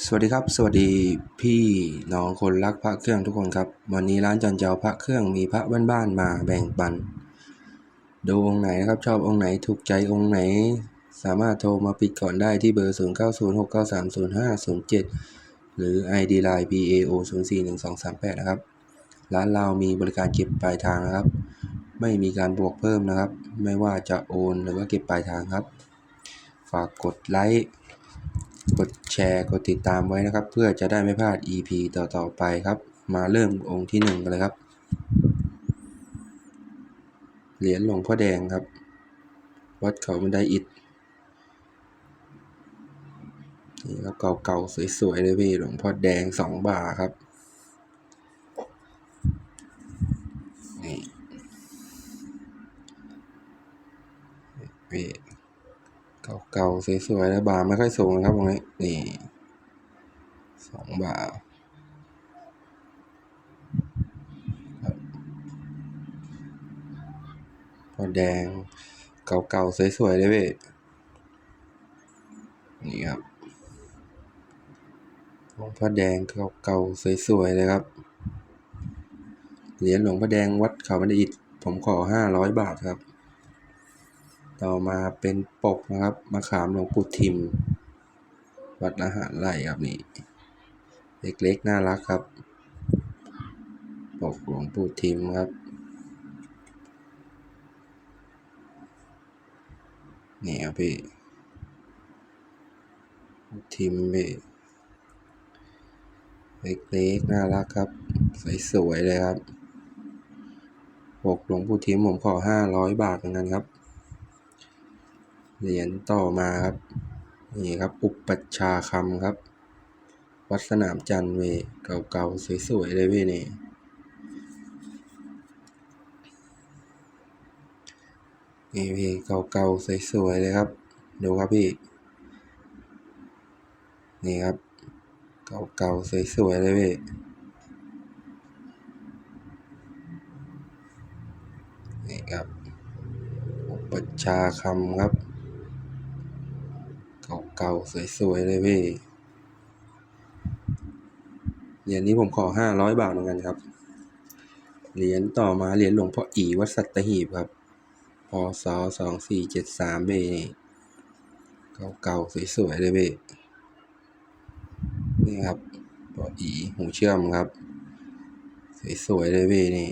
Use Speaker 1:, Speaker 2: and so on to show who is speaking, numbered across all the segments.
Speaker 1: สวัสดีครับ สวัสดีพี่น้องคนรักพระเครื่องทุกคนครับ วันนี้ร้านจันเจ้าพระเครื่องมีพระบ้านๆมาแบ่งปัน ดูองค์ไหนนะครับชอบองค์ไหนถูกใจองค์ไหน สามารถโทรมาปิดก่อนได้ที่เบอร์ 0906930507 หรือ ID Line PAO 041238 นะครับ ร้านเรามีบริการเก็บปลายทางนะครับ ไม่มีการบวกเพิ่มนะครับ ไม่ว่าจะโอนหรือว่าเก็บปลายทางครับ ฝากกดไลค์ กดแชร์กดติดตามไว้นะครับ เพื่อจะได้ไม่พลาด EP ต่อๆไปครับ มาเริ่มองค์ที่หนึ่งกันเลยครับ เหรียญหลวงพ่อแดงครับ วัดเขาบันไดอิฐนี่ครับเก่าๆสวยๆเลยพี่หลวงพ่อแดงสองบาทครับนี่พี่ เก่าๆสวยๆแล้วบาทไม่ค่อยสูงนะครับตรงนี้นี่สองบาทครับพ่อแดงเก่าๆสวยๆเลยพี่นี่ครับหลวงพ่อแดงเก่าๆสวยๆเลยครับ เหรียญหลวงพ่อแดงวัดเขาบันไดอิฐผมขอห้าร้อยบาทครับ ต่อมาเป็นปกนะครับมะขามหลวงปู่ทิม วัดอาหารไร่ครับนี่เล็กๆน่ารักครับ ปกหลวงปู่ทิมครับ นี่ครับพี่ทิมพี่เล็กๆน่ารักครับ สวยๆเลยครับปกหลวงปู่ทิมผมขอห้าร้อยบาทเหมือนกันครับ เหรียญต่อมาครับ นี่ครับ อุปัชฌาคำครับ วัดสนามจันทร์เวยเก่าๆ สวยๆ เลยพี่นี่นี่พี่เก่าๆ สวยๆ เลยครับ ดูครับพี่ นี่ครับ เก่าๆ สวยๆ เลยพี่นี่ครับ อุปัชฌาคำครับ เก่าๆ สวยๆ เลยพี่เหรียญนี้ผมขอห้าร้อยบาทเหมือนกันครับ เหรียญต่อมาเหรียญหลวงพ่ออีวัดสัตหีบครับ พศสองสี่เจ็ดสามเบเก่าๆ สวยๆ เลยเบนี่ครับพ่ออีหูเชื่อมครับ สวยๆ เลยเบนี่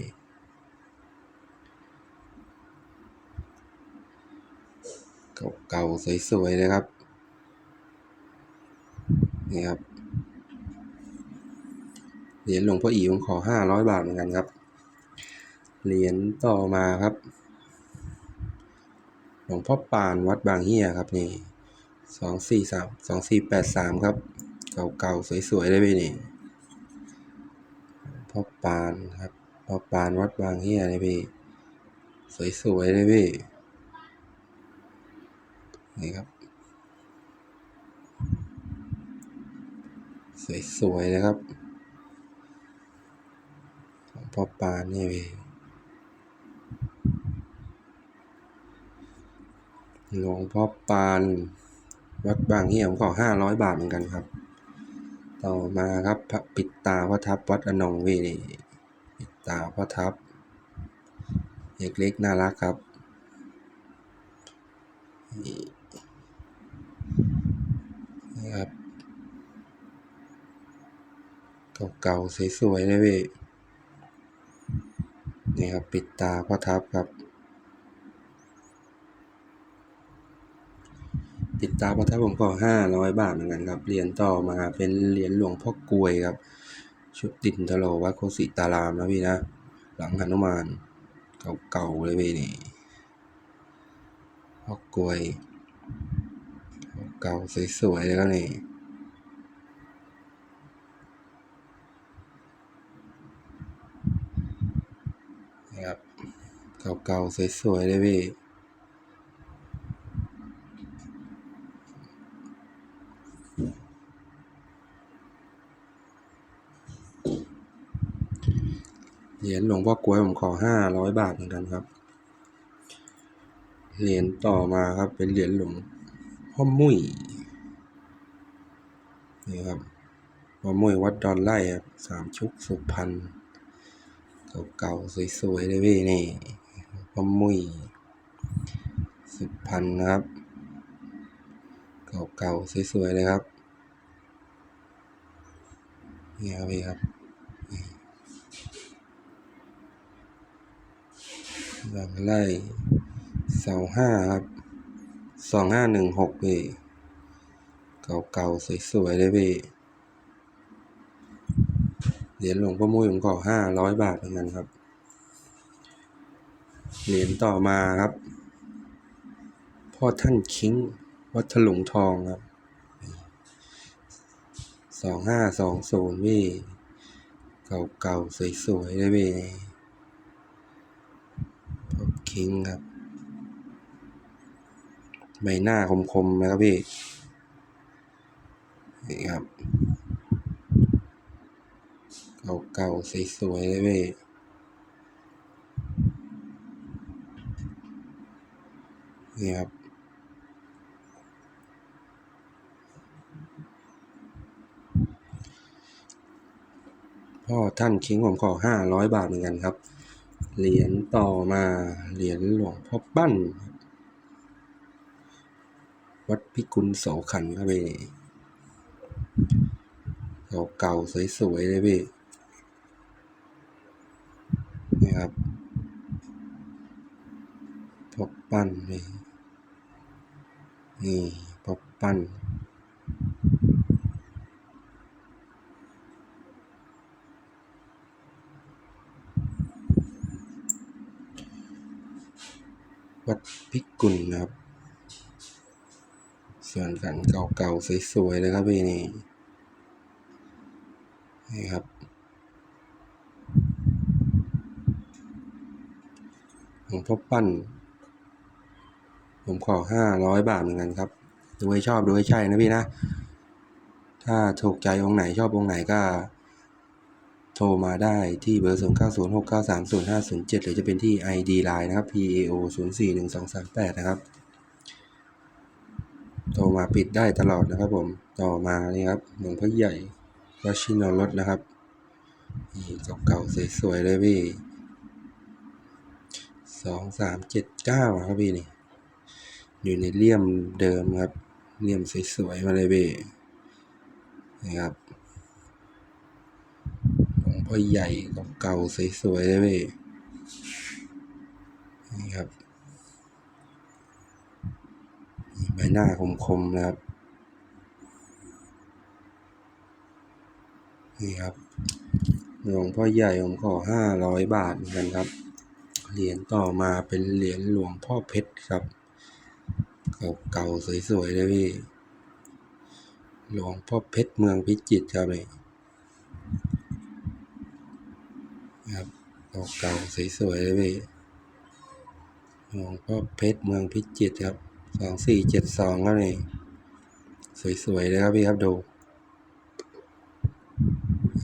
Speaker 1: เก่าๆ สวยๆ เลยครับ นี่ครับเหรียญหลวงพ่ออีผมขอห้าร้อยบาทเหมือนกันครับ เหรียญต่อมาครับ หลวงพ่อปานวัดบางเฮียครับนี่สองสี่สามสองสี่แปดสามครับ เก่าๆสวยๆเลยพี่นี่พ่อปานครับพ่อปานวัดบางเฮียเลยพี่สวยๆเลยพี่นี่ครับ สวยๆเลยครับหลวงพ่อปานนี่หลวงพ่อปานวัดบางเฮียผมขอห้าร้อยบาทเหมือนกันครับ ต่อมาครับพระปิดตาพระทับวัดอนงพี่นี่ปิดตาพระทับเล็กๆน่ารักครับนี่นี่ครับ เก่าๆสวยๆเลยพี่นี่ครับปิดตาพ่อทับครับ ปิดตาพ่อทับผมก็ห้าร้อยบาทเหมือนกันครับเหรียญต่อมาเป็นเหรียญหลวงพ่อกลวยครับ ชุดดินทะโลวัดโคสิตารามนะพี่นะ หลังหนุมานเก่าๆเลยพี่นี่พ่อกลวย เก่าสวยๆเลยครับนี่นี่ครับ เก่าๆ สวยๆเลยพี่ เหรียญหลวงพ่อกล้วยผมขอห้าร้อยบาทเหมือนกันครับ เหรียญต่อมาครับเป็นเหรียญหลวงพ่อมุ้ยนี่ครับพ่อมุ้ยวัดดอนไร่ครับสามชุกสุพรรณเก่าๆ สวยๆเลยพี่นี่ พ่อมุ้ยสุพรรณนะครับ เก่าๆสวยๆเลยครับนี่ครับพี่ครับดอนไร่เสาห้าครับสองห้าหนึ่งหกพี่เก่าๆสวยๆเลยพี่เหรียญหลวงพ่อมุ้ยผมขอห้าร้อยบาทเหมือนกันครับ เหรียญต่อมาครับ พ่อท่านคิงวัดถลุงทองครับสองห้าสองศูนย์พี่ เก่าๆ สวยๆเลยพี่พ่อคิงครับ ใบหน้าคมๆนะครับพี่ นี่ครับ เก่าๆ สวยๆเลยพี่ นี่ครับ พ่อท่านคิงผมขอห้าร้อยบาทเหมือนกันครับ เหรียญต่อมาเหรียญหลวงพ่อปั้น วัดพิกุลโสขันครับพี่เก่าๆสวยๆเลยพี่นี่ครับพ่อปั้นพี่ นี่พ่อปั้นวัดพิกุลนะครับ ส่วนกันเก่าๆสวยๆเลยครับพี่นี่นี่ครับหลวงพ่อปั้น ผมขอห้าร้อยบาทเหมือนกันครับ ดูให้ชอบดูให้ใช่นะพี่นะ ถ้าถูกใจองค์ไหนชอบองค์ไหนก็ โทรมาได้ที่เบอร์ 0 9 0 6 9 3 0 5 0 7 หรือจะเป็นที่ ID Line นะครับ PAO 0 4 1 2 3 8 นะครับ โทรมาปิดได้ตลอดนะครับผมต่อมานี่ครับหลวงพ่อใหญ่วัชินรสนะครับนี่เก่าๆสวยๆเลยพี่สองสามเจ็ดเก้าครับพี่นี่ อยู่ในเลี่ยมเดิมครับเลี่ยมสวยๆมาเลยพี่นี่ครับหลวงพ่อใหญ่เก่าๆสวยๆเลยพี่นี่ครับใบหน้าคมๆนะครับนี่ครับหลวงพ่อใหญ่ผมขอห้าร้อยบาทเหมือนกันครับ เหรียญต่อมาเป็นเหรียญหลวงพ่อเพชรครับ เก่าๆสวยๆเลยพี่หลวงพ่อเพชรเมืองพิจิตรครับนี่ครับเก่าๆสวยๆเลยพี่หลวงพ่อเพชรเมืองพิจิตรครับสองสี่เจ็ดสองครับนี่สวยๆเลยครับพี่ครับดู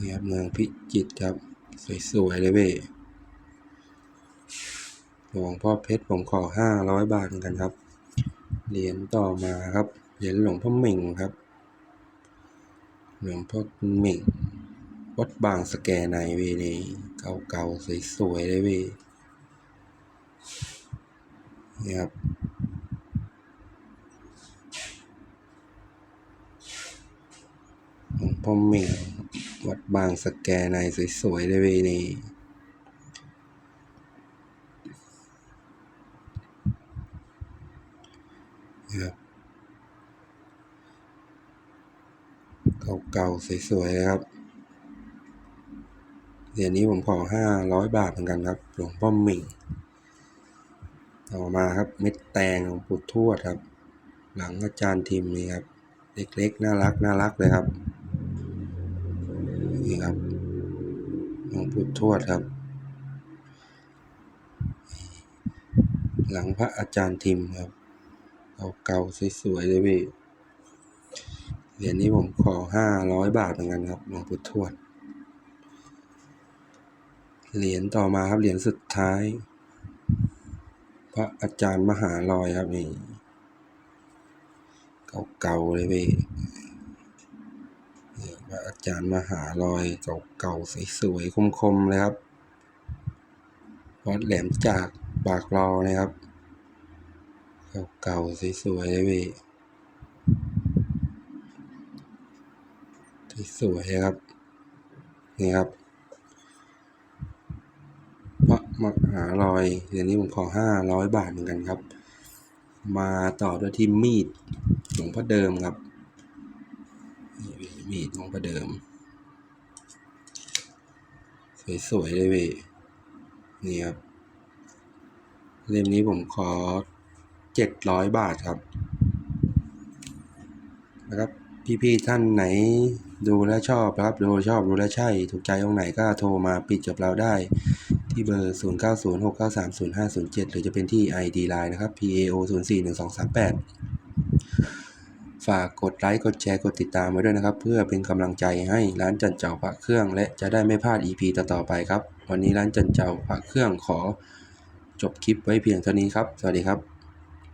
Speaker 1: นี่ครับเมืองพิจิตรครับสวยๆเลยพี่หลวงพ่อเพชรผมขอห้าร้อยบาทเหมือนกันครับ เหรียญต่อมาครับ เหรียญหลวงพ่อเหม่งครับ หลวงพ่อเหม่ง วัดบางสแกในวีนี่เก่าๆสวยๆเลยวีนี่ครับหลวงพ่อเหม่ง วัดบางสแกในสวยๆเลยวีนี่ นะครับเก่าๆสวยๆครับเหรียญนี้ผมขอห้าร้อยบาทเหมือนกันครับ หลวงพ่อหมิ่งต่อมาครับเม็ดแตงของปู่ทวดครับ หลังอาจารย์ทิมนี่ครับ เล็กๆ น่ารักน่ารักเลยครับนี่ครับหลวงปู่ทวดครับ หลังพระอาจารย์ทิมครับ เก่าๆสวยๆเลยพี่เหรียญนี้ผมขอห้าร้อยบาทเหมือนกันครับหลวงปู่ทวด เหรียญต่อมาครับเหรียญสุดท้าย พระอาจารย์มหาลอยครับนี่เก่าๆเลยพี่พระอาจารย์มหารอยเก่าๆสวยๆคมๆเลยครับวัดแหลมจากปากรอนะครับ เก่าๆสวยๆเลยพี่สวยๆครับ นี่ครับพระมหารอยเดี๋ยวนี้ผมขอห้าร้อยบาทเหมือนกันครับ มาต่อด้วยที่มีดหลวงพ่อเดิมครับ มีดหลวงพ่อเดิม สวยๆเลยพี่นี่ครับ เล่มนี้ผมขอ เจ็ดร้อยบาทครับนะครับพี่ๆท่านไหนดูแลวชอบครับดูชอบดูแลวใช่ ถูกใจตรงไหนก็โทรมาปิดกับเราได้ ที่เบอร์ 0906930507 หรือจะเป็นที่ ID Line นะครับ PAO 041238 ฝากกดไลค์ กดแชร์ กดติดตามไว้ด้วยนะครับ เพื่อเป็นกำลังใจให้ร้านจันเจ้าพระเครื่อง และจะได้ไม่พลาด EP ต่อๆไปครับ วันนี้ร้านจันเจ้าพระเครื่องขอจบคลิปไว้เพียงเท่านี้ครับ สวัสดีครับ